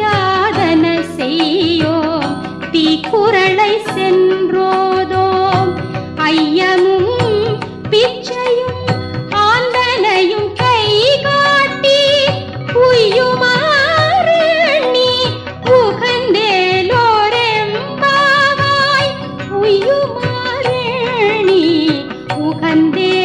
யாதன செய்யோம் தீக்குறளை சென்றோதோம் ஐயமும் பிச்சையும் ஆந்தனையும் கை காட்டி உயுமாறு நீ உகந்தேலோரெம்பாவாய். உயுமாறு நீ உகந்தே